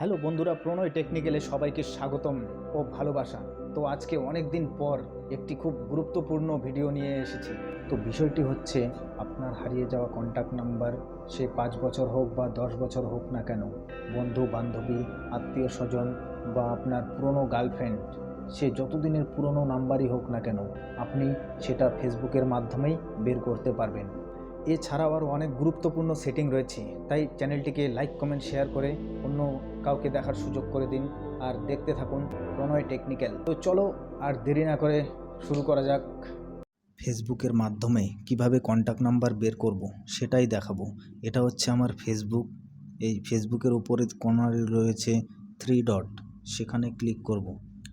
Hello বন্ধুরা, প্রণয় টেকনিক্যালে সবাইকে স্বাগতম ও ভালোবাসা। তো আজকে অনেক দিন পর একটি খুব গুরুত্বপূর্ণ ভিডিও নিয়ে এসেছি। তো বিষয়টি হচ্ছে আপনার হারিয়ে যাওয়া কন্ট্যাক্ট নাম্বার সে পাঁচ বছর হোক বা দশ বছর হোক না কেন, বন্ধু, বান্ধবী, আত্মীয় স্বজন বা আপনার পুরনো গার্লফ্রেন্ড সে যতদিনের পুরনো নাম্বারই হোক না কেন, আপনি সেটা ফেসবুকের মাধ্যমেই বের করতে পারবেন। এছাড়াও আরও অনেক গুরুত্বপূর্ণ সেটিং রয়েছে। তাই চ্যানেলটিকে লাইক কমেন্ট শেয়ার করে অন্য কাউকে দেখার সুযোগ করে দিন আর দেখতে থাকুন প্রণয় টেকনিক্যাল তো চলো আর দেরি না করে শুরু করা যাক। ফেসবুকের মাধ্যমে কীভাবে কন্ট্যাক্ট নাম্বার বের করব সেটাই দেখাবো। এটা হচ্ছে আমার ফেসবুক। এই ফেসবুকের উপরে কর্নারে রয়েছে থ্রি ডট সেখানে ক্লিক করব।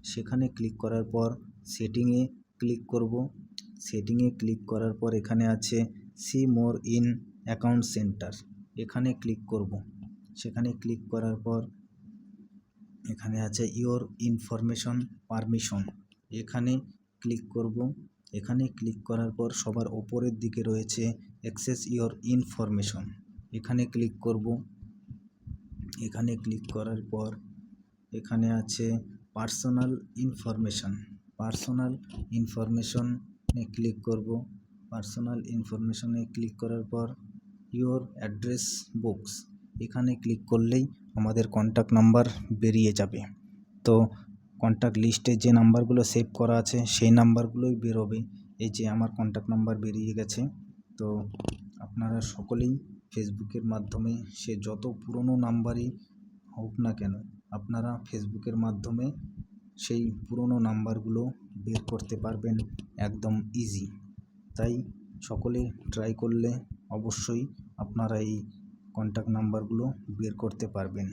সেখানে ক্লিক করার পর সেটিংয়ে ক্লিক করব। সেটিংয়ে ক্লিক করার পর এখানে আছে see more in account center. এখানে ক্লিক করব। সেখানে ক্লিক করার পর এখানে আছে ইওর ইনফরমেশন পারমিশন। এখানে ক্লিক করব। এখানে ক্লিক করার পর সবার ওপরের দিকে রয়েছে অ্যাক্সেস ইওর ইনফরমেশন। এখানে ক্লিক করব। এখানে ক্লিক করার পর এখানে আছে পার্সোনাল ইনফরমেশন। পার্সোনাল ইনফরমেশনে ক্লিক করব। পার্সোনাল ইনফরমেশনে ক্লিক করার পর ইওর অ্যাড্রেস বুকস এখানে ক্লিক করলেই আমাদের কন্ট্যাক্ট নাম্বার বেরিয়ে যাবে। তো কন্ট্যাক্ট লিস্টে যে নাম্বারগুলো সেভ করা আছে, সেই নাম্বারগুলোই বেরোবে। এই যে আমার কন্ট্যাক্ট নাম্বার বেরিয়ে গেছে। তো আপনারা সকলেই ফেসবুকের মাধ্যমে সে যত পুরনো নাম্বারই হোক না কেন, আপনারা ফেসবুকের মাধ্যমে সেই পুরনো নাম্বারগুলো বের করতে পারবেন একদম ইজি তাই সকলে ট্রাই করলে অবশ্যই আপনারা এই কন্ট্যাক্ট নাম্বারগুলো বের করতে পারবেন।